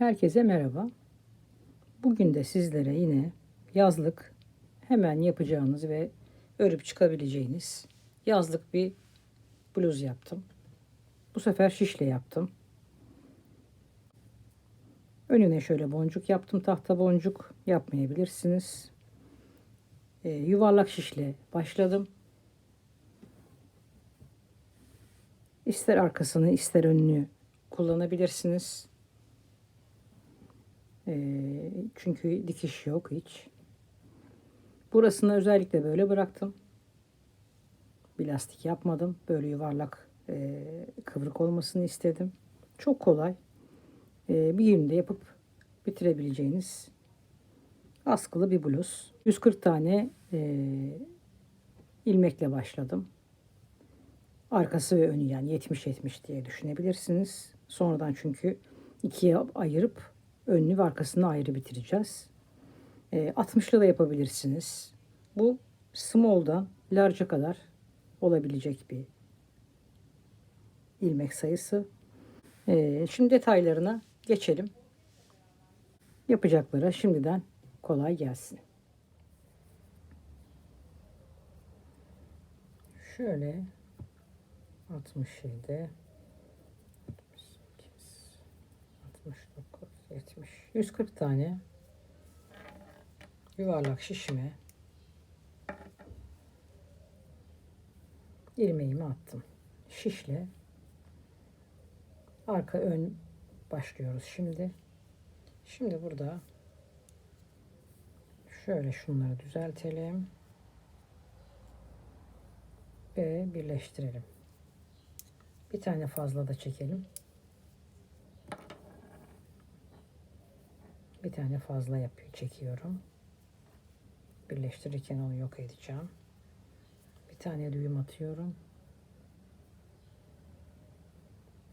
Herkese merhaba. Bugün de sizlere yine yazlık hemen yapacağınız ve örüp çıkabileceğiniz yazlık bir bluz yaptım. Bu sefer şişle yaptım. Önüne şöyle boncuk yaptım. Tahta boncuk yapmayabilirsiniz. Ee, yuvarlak şişle başladım. İster arkasını ister önünü kullanabilirsiniz. Ee, çünkü dikiş yok hiç. Burasını özellikle böyle bıraktım. Bir lastik yapmadım. Böyle yuvarlak e, kıvrık olmasını istedim. Çok kolay. E, bir günde yapıp bitirebileceğiniz askılı bir bluz. 140 tane e, ilmekle başladım. Arkası ve önü yani 70-70 diye düşünebilirsiniz. Sonradan çünkü ikiye ayırıp önünü ve arkasını ayrı bitireceğiz. E, 60'lı da yapabilirsiniz. Bu small'dan large'a kadar olabilecek bir ilmek sayısı. E, şimdi detaylarına geçelim. Yapacaklara şimdiden kolay gelsin. Şöyle 67 68 69 70 140 tane yuvarlak şişime ilmeğimi attım. Şişle arka ön başlıyoruz şimdi. Şimdi burada şöyle şunları düzeltelim ve birleştirelim. Bir tane fazla da çekelim. Bir tane fazla yapıyor, çekiyorum. Birleştirirken onu yok edeceğim. Bir tane düğüm atıyorum.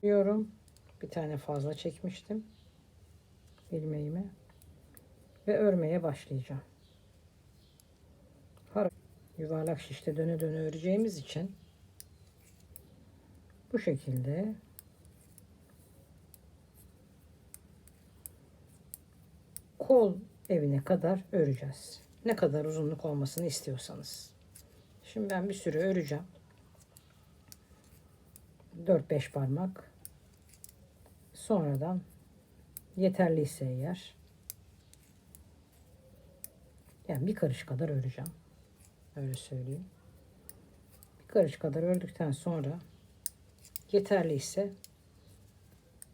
Diyorum. Bir tane fazla çekmiştim. ilmeğimi ve örmeye başlayacağım. Yuvarlak şişte döne döne öreceğimiz için bu şekilde kol evine kadar öreceğiz. Ne kadar uzunluk olmasını istiyorsanız. Şimdi ben bir sürü öreceğim. 4-5 parmak. Sonradan yeterliyse eğer yani bir karış kadar öreceğim. Öyle söyleyeyim. Bir karış kadar ördükten sonra yeterliyse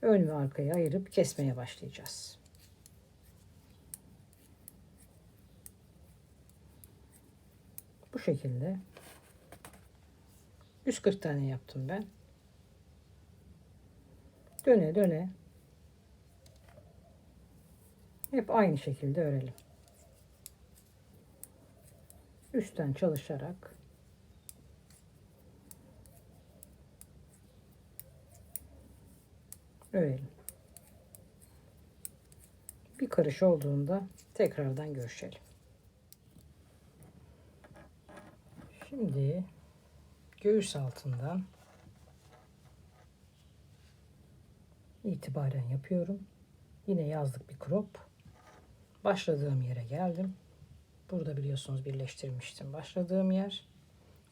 ön ve arkayı ayırıp kesmeye başlayacağız. Bu şekilde 140 tane yaptım ben. Döne döne hep aynı şekilde örelim. Üstten çalışarak örelim. Bir karış olduğunda tekrardan görüşelim. Şimdi göğüs altından itibaren yapıyorum. Yine yazlık bir crop. Başladığım yere geldim. Burada biliyorsunuz birleştirmiştim. Başladığım yer.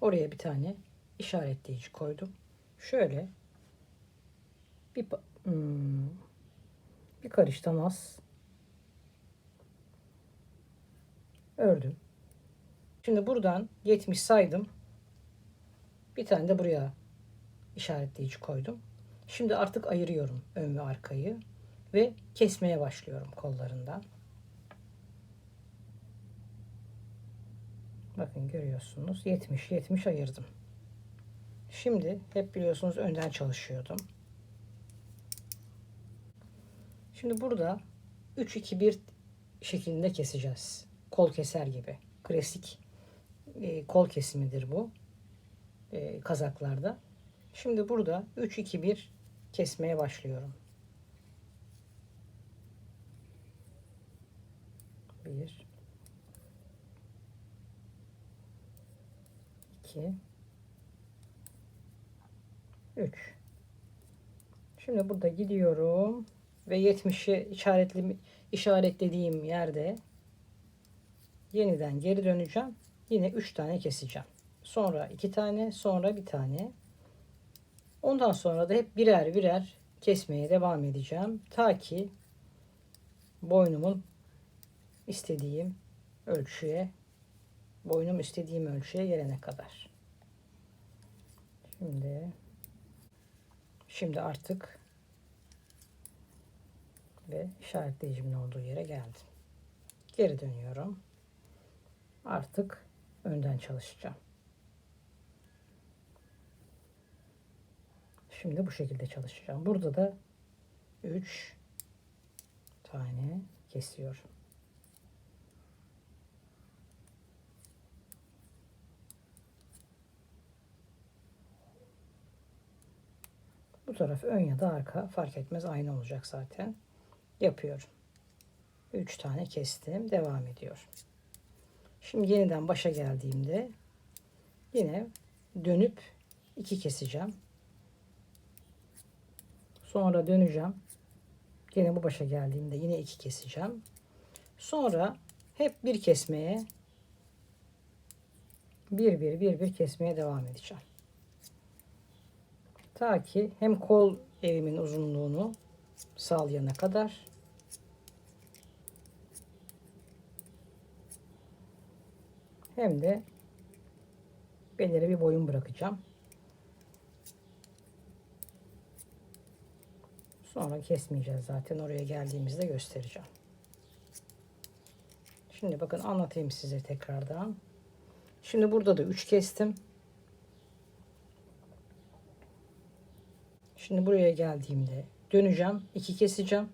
Oraya bir tane işaretleyici koydum. Şöyle bir hmm, bir karıştan az ördüm. Şimdi buradan 70 saydım. Bir tane de buraya işaretleyici koydum. Şimdi artık ayırıyorum ön ve arkayı ve kesmeye başlıyorum kollarından. Bakın görüyorsunuz 70 70 ayırdım. Şimdi hep biliyorsunuz önden çalışıyordum. Şimdi burada 3 2 1 şeklinde keseceğiz. Kol keser gibi. Klasik e, kol kesimidir bu. E, kazaklarda. Şimdi burada 3 2 1 kesmeye başlıyorum. 1 2 3 Şimdi burada gidiyorum. ve 70'i işaretli, işaretlediğim yerde yeniden geri döneceğim. Yine 3 tane keseceğim. Sonra 2 tane, sonra bir tane. Ondan sonra da hep birer birer kesmeye devam edeceğim. Ta ki boynumun istediğim ölçüye, boynum istediğim ölçüye gelene kadar. Şimdi şimdi artık ve işaretleyicimin olduğu yere geldim. Geri dönüyorum. Artık önden çalışacağım. Şimdi bu şekilde çalışacağım. Burada da 3 tane kesiyorum. Bu taraf ön ya da arka fark etmez aynı olacak zaten. Yapıyorum. 3 tane kestim. Devam ediyorum. Şimdi yeniden başa geldiğimde yine dönüp 2 keseceğim. Sonra döneceğim. Yine bu başa geldiğimde yine 2 keseceğim. Sonra hep bir kesmeye bir bir bir bir kesmeye devam edeceğim. Ta ki hem kol evimin uzunluğunu sağlayana kadar hem de belirli bir boyun bırakacağım. Sonra kesmeyeceğiz zaten oraya geldiğimizde göstereceğim. Şimdi bakın anlatayım size tekrardan. Şimdi burada da 3 kestim. Şimdi buraya geldiğimde döneceğim. 2 keseceğim.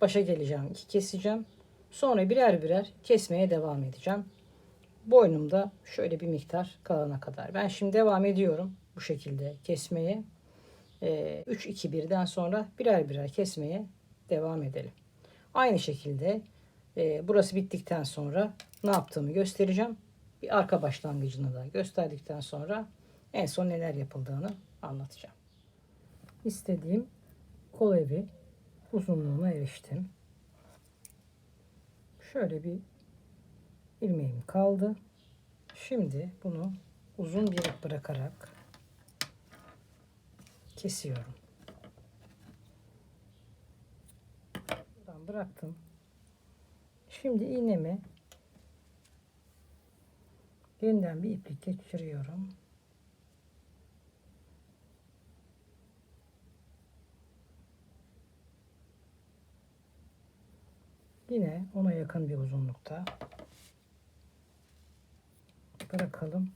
Başa geleceğim. 2 keseceğim. Sonra birer birer kesmeye devam edeceğim. Boynumda şöyle bir miktar kalana kadar. Ben şimdi devam ediyorum bu şekilde kesmeye. 3-2-1'den sonra birer birer kesmeye devam edelim. Aynı şekilde e, burası bittikten sonra ne yaptığımı göstereceğim. Bir arka başlangıcını da gösterdikten sonra en son neler yapıldığını anlatacağım. İstediğim kol evi uzunluğuna eriştim. Şöyle bir ilmeğim kaldı. Şimdi bunu uzun bir ip bırakarak kesiyorum. Buradan bıraktım. Şimdi iğnemi yeniden bir iplik geçiriyorum. Yine ona yakın bir uzunlukta bırakalım.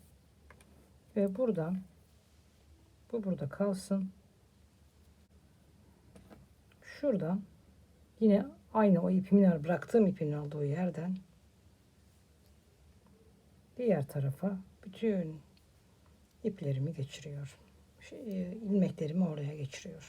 Ve buradan bu burada kalsın. Şuradan yine aynı o ipimin bıraktığım ipin olduğu yerden diğer tarafa bütün iplerimi geçiriyorum. Şey, ilmeklerimi oraya geçiriyorum.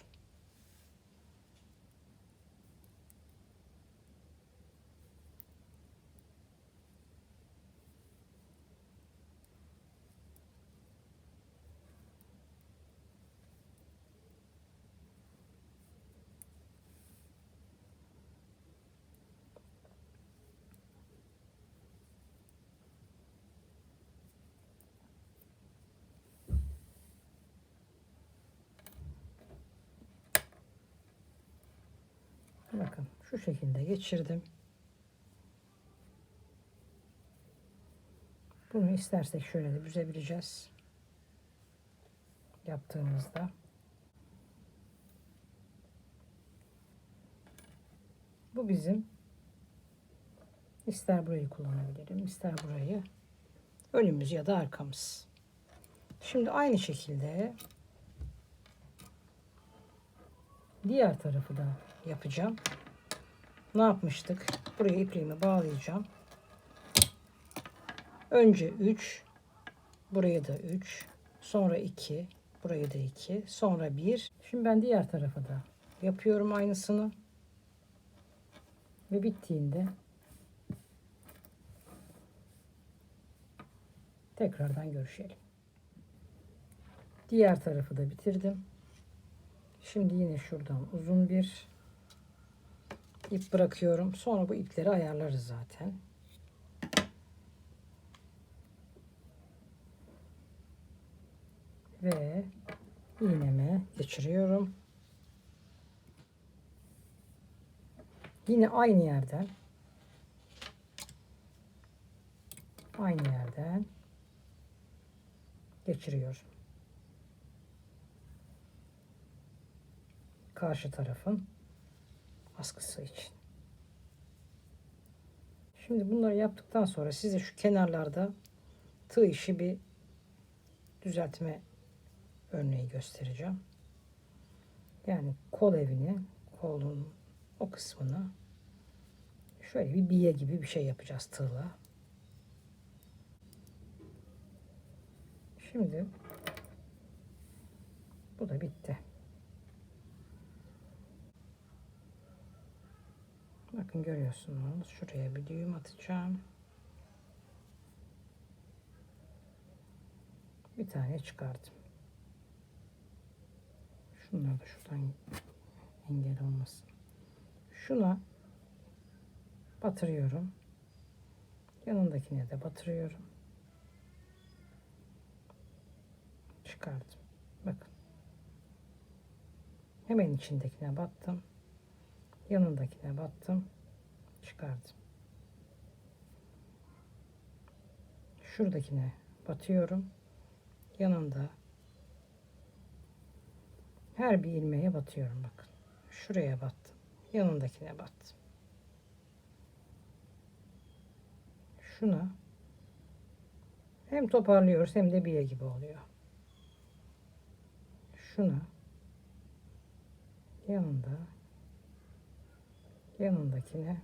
Bakın şu şekilde geçirdim. Bunu istersek şöyle de büzebileceğiz. Yaptığımızda. Bu bizim ister burayı kullanabilirim, ister burayı önümüz ya da arkamız. Şimdi aynı şekilde diğer tarafı da yapacağım. Ne yapmıştık? Buraya ipliğimi bağlayacağım. Önce 3, buraya da 3, sonra 2, buraya da 2, sonra 1. Şimdi ben diğer tarafa da yapıyorum aynısını. Ve bittiğinde tekrardan görüşelim. Diğer tarafı da bitirdim. Şimdi yine şuradan uzun bir ip bırakıyorum. Sonra bu ipleri ayarlarız zaten. Ve iğneme geçiriyorum. Yine aynı yerden aynı yerden geçiriyorum. Karşı tarafın askısı için. Şimdi bunları yaptıktan sonra size şu kenarlarda tığ işi bir düzeltme örneği göstereceğim. Yani kol evini, kolun o kısmını şöyle bir biye gibi bir şey yapacağız tığla. Şimdi bu da bitti. Bakın görüyorsunuz. Şuraya bir düğüm atacağım. Bir tane çıkardım. Şunları da şuradan engel olmasın. Şuna batırıyorum. Yanındakine de batırıyorum. Çıkardım. Bakın. Hemen içindekine battım. Yanındakine battım. Çıkardım. Şuradakine batıyorum. Yanında her bir ilmeğe batıyorum bakın. Şuraya battım. Yanındakine battım. Şuna hem toparlıyoruz hem de biye gibi oluyor. Şuna yanında yanındakine.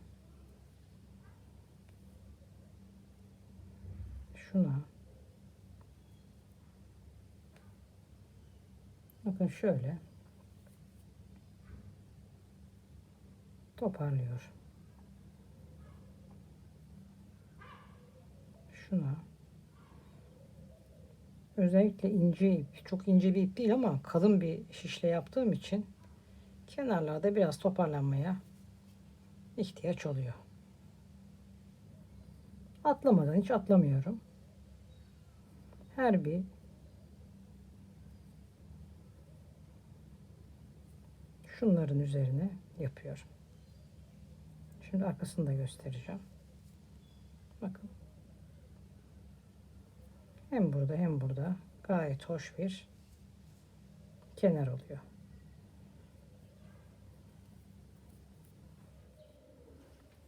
Şuna. Bakın şöyle. Toparlıyor. Şuna. Özellikle ince ip, çok ince bir ip değil ama kalın bir şişle yaptığım için kenarlarda biraz toparlanmaya ihtiyaç oluyor. Atlamadan hiç atlamıyorum. Her bir şunların üzerine yapıyorum. Şimdi arkasını da göstereceğim. Bakın. Hem burada hem burada gayet hoş bir kenar oluyor.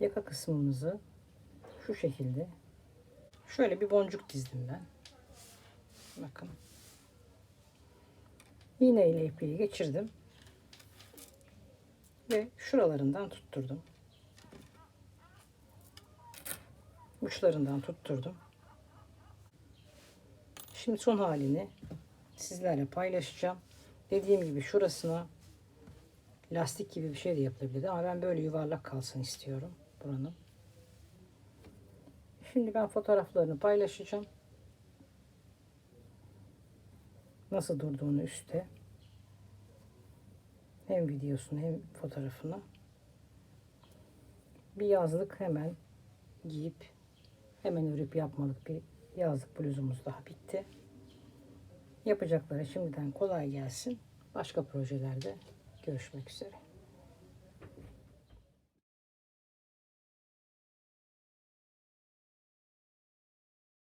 Yaka kısmımızı şu şekilde şöyle bir boncuk dizdim ben. Bakın. İğne ile ipliği geçirdim. Ve şuralarından tutturdum. Uçlarından tutturdum. Şimdi son halini sizlerle paylaşacağım. Dediğim gibi şurasına lastik gibi bir şey de yapılabilirdi ama ben böyle yuvarlak kalsın istiyorum buranın. Şimdi ben fotoğraflarını paylaşacağım. Nasıl durduğunu üstte. Hem videosunu hem fotoğrafını. Bir yazlık hemen giyip hemen örüp yapmalık bir yazlık bluzumuz daha bitti. Yapacakları şimdiden kolay gelsin. Başka projelerde görüşmek üzere.